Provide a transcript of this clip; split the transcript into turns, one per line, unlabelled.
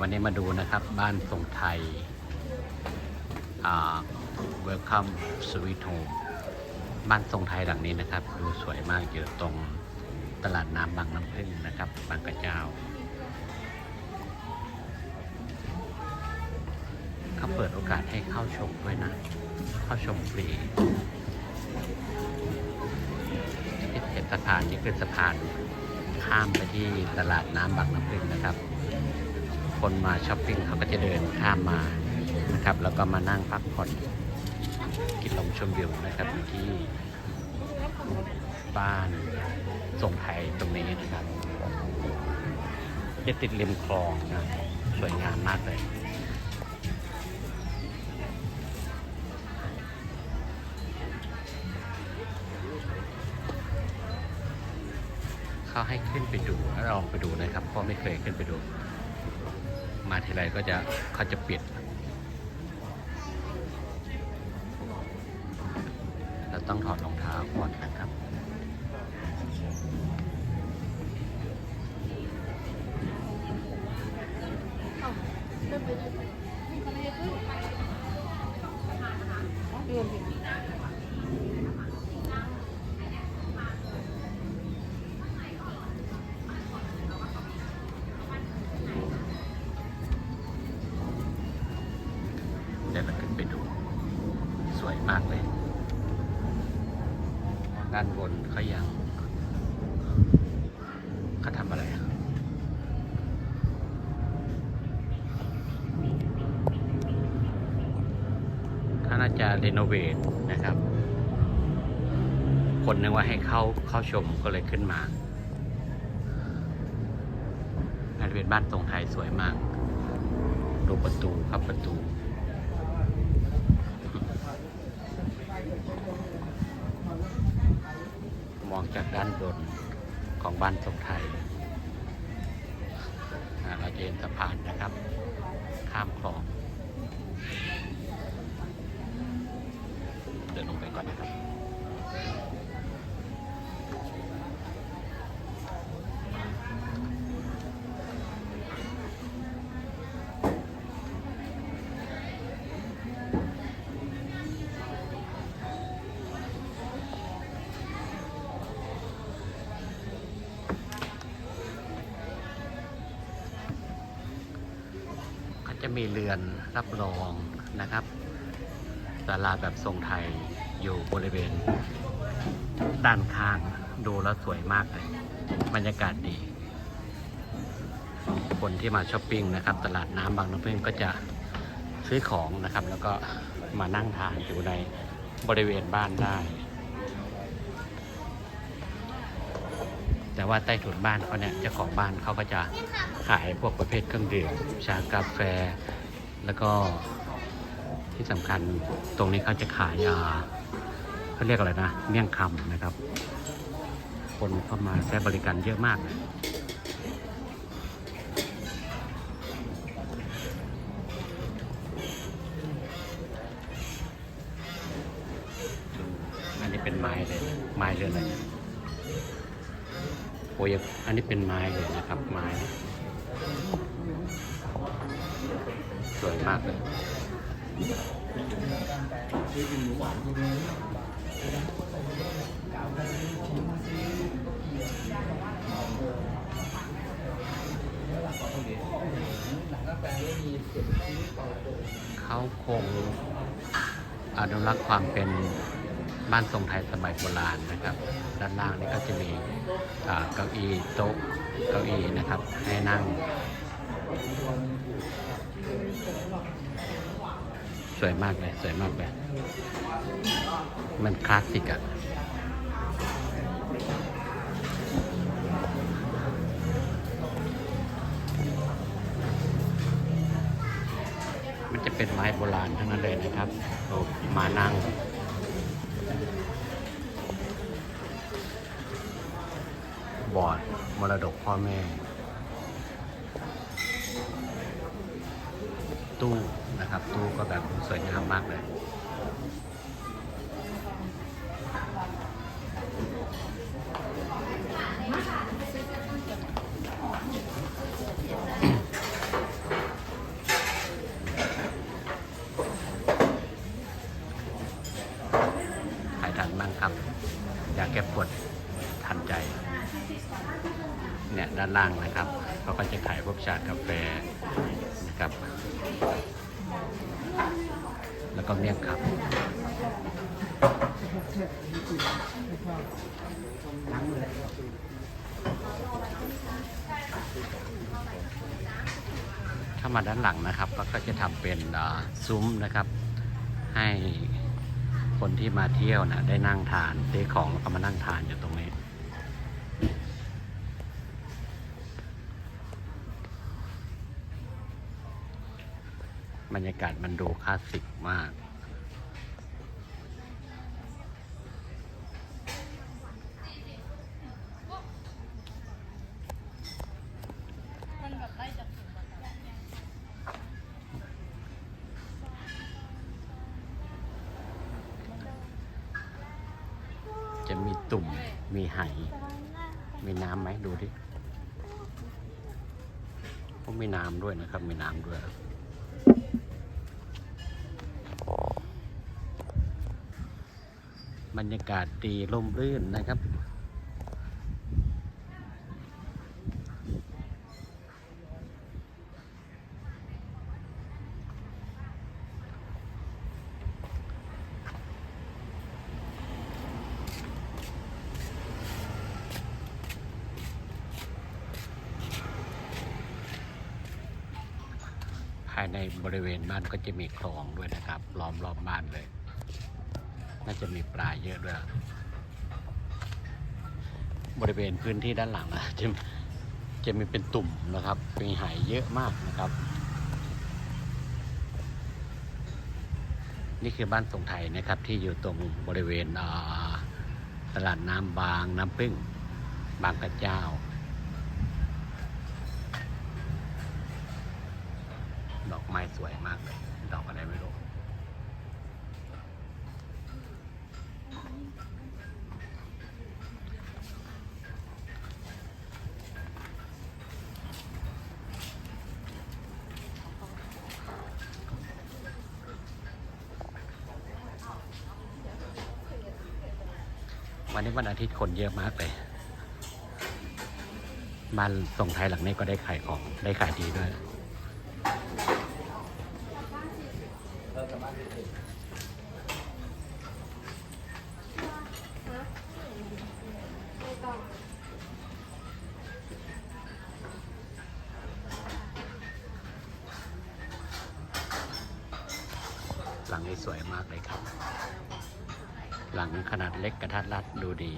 วันนี้มาดูนะครับบ้านทรงไทยอ่า Welcome Sweet Home บ้านทรงไทยหลังนี้นะครับ ดูสวยมากอยู่ตรงตลาดน้ำบางน้ำพึ่งนะครับ บางกระเจ้า เขาเปิดโอกาสให้เข้าชมด้วยนะ เข้าชมฟรีที่เห็นสะพานนี่คือสะพานข้ามไปที่ตลาดน้ำบางน้ำพึ่งนะครับ คนมาช้อปปิ้งเขาก็จะเดินข้ามมานะครับ แล้วก็มานั่งพักผ่อนกินลมชมวิวนะครับอยู่ที่บ้านทรงไทยตรงนี้นะครับจะติดริมคลองนะสวยงามมากเลยเขาให้ขึ้นไปดูลองไปดูนะครับเพราะไม่เคยขึ้นไปดู มาทีไรก็จะเขาจะปิดเราต้องถอดรองเท้าก่อน นะครับเดี๋ยวเราขึ้นไปดู สวยมากเลย ด้านบนเขายังเขาทำอะไรอะเขาน่าจะรีโนเวทนะครับ คนนึกว่าให้เข้าเข้าชมก็เลยขึ้นมาอันเป็นบ้านตรงไทยสวยมาก ดูประตูครับประตู ม องจากด้านบนของบ้านทรงไทยอาเราจะเห็นสะพานนะครับ ข้ามคลอง เดินลงไปก่อนนะครับ มีเรือนรับรองนะครับศาลาแบบทรงไทยอยู่บริเวณ ด้านข้างดูแล้วสวยมากเลยบรรยากาศดี คนที่มาช้อปปิ้งนะครับ ตลาดน้ำบางน้ำพึ่งก็จะซื้อของนะครับ แล้วก็มานั่งทานอยู่ในบริเวณบ้านได้ แต่ว่าใต้ถุนบ้านเขาเนี่ยเจ้าของบ้านเขาก็จะขายพวกประเภทเครื่องดื่มชากาแฟ แล้วก็ที่สำคัญตรงนี้เขาจะขายยาเขาเรียกอะไรนะเมี่ยงคำนะครับ คนเข้ามาใช้บริการเยอะมากเลยดูอันนี้เป็นไม้เลยไม้เรือนอะไรเนี่ย โอ้ยอันนี้เป็นไม้เลยนะครับ ไม้ สวยมากเลยเขาคงอนุรักษ์ความเป็นบ้านทรงไทยสมัยโบราณนะครับ ด้านล่างนี่ก็จะมีเก้าอี้โต๊ะเก้าอี้นะครับให้นั่ง สวยมากเลยสวยมากเลยมันคลาสสิกอะมันจะเป็นไม้โบราณทั้งนั้นเลยนะครับมานั่ง มรดกพ่อแม่ ตู้นะครับ ตู้ก็แบบสวยงามมากเลย ล่างนะครับเขาก็จะขายพวกชากาแฟนะครับ แล้วก็เมี่ยงคำถ้ามาด้านหลังนะครับเราก็จะทำเป็นซุ้มนะครับ ให้คนที่มาเที่ยวนะได้นั่งทานซื้อของแล้วก็มานั่งทานอยู่ตรงนี้ บรรยากาศมันดูคลาสสิกมาก
มันแบบไล่จากถึงมาก
จะมีตุ่ม มีไห มีน้ำไหมดูดิ ก็มีน้ำด้วยนะครับ มีน้ำด้วยบ บรรยากาศดีร่มรื่นนะครับ ภายในบริเวณบ้านก็จะมีคลองด้วยนะครับ ล้อมรอบบ้านเลย น่าจะมีปลาเยอะด้วย บริเวณพื้นที่ด้านหลังนะจะจะมีเป็นตุ่มนะครับมีหายเยอะมากนะครับ นี่คือบ้านทรงไทยนะครับที่อยู่ตรงบริเวณตลาดน้ำบางน้ำพึ่ง บางกระเจ้าดอกไม้สวยมากเลย วันนี้วันอาทิตย์คนเยอะมากเลยบ้านส่งไทยหลังนี้ก็ได้ขายของได้ขายดีด้วยหลังนี้สวยมากเลยครับ หลังขนาดเล็กกระทัดรัดดูดี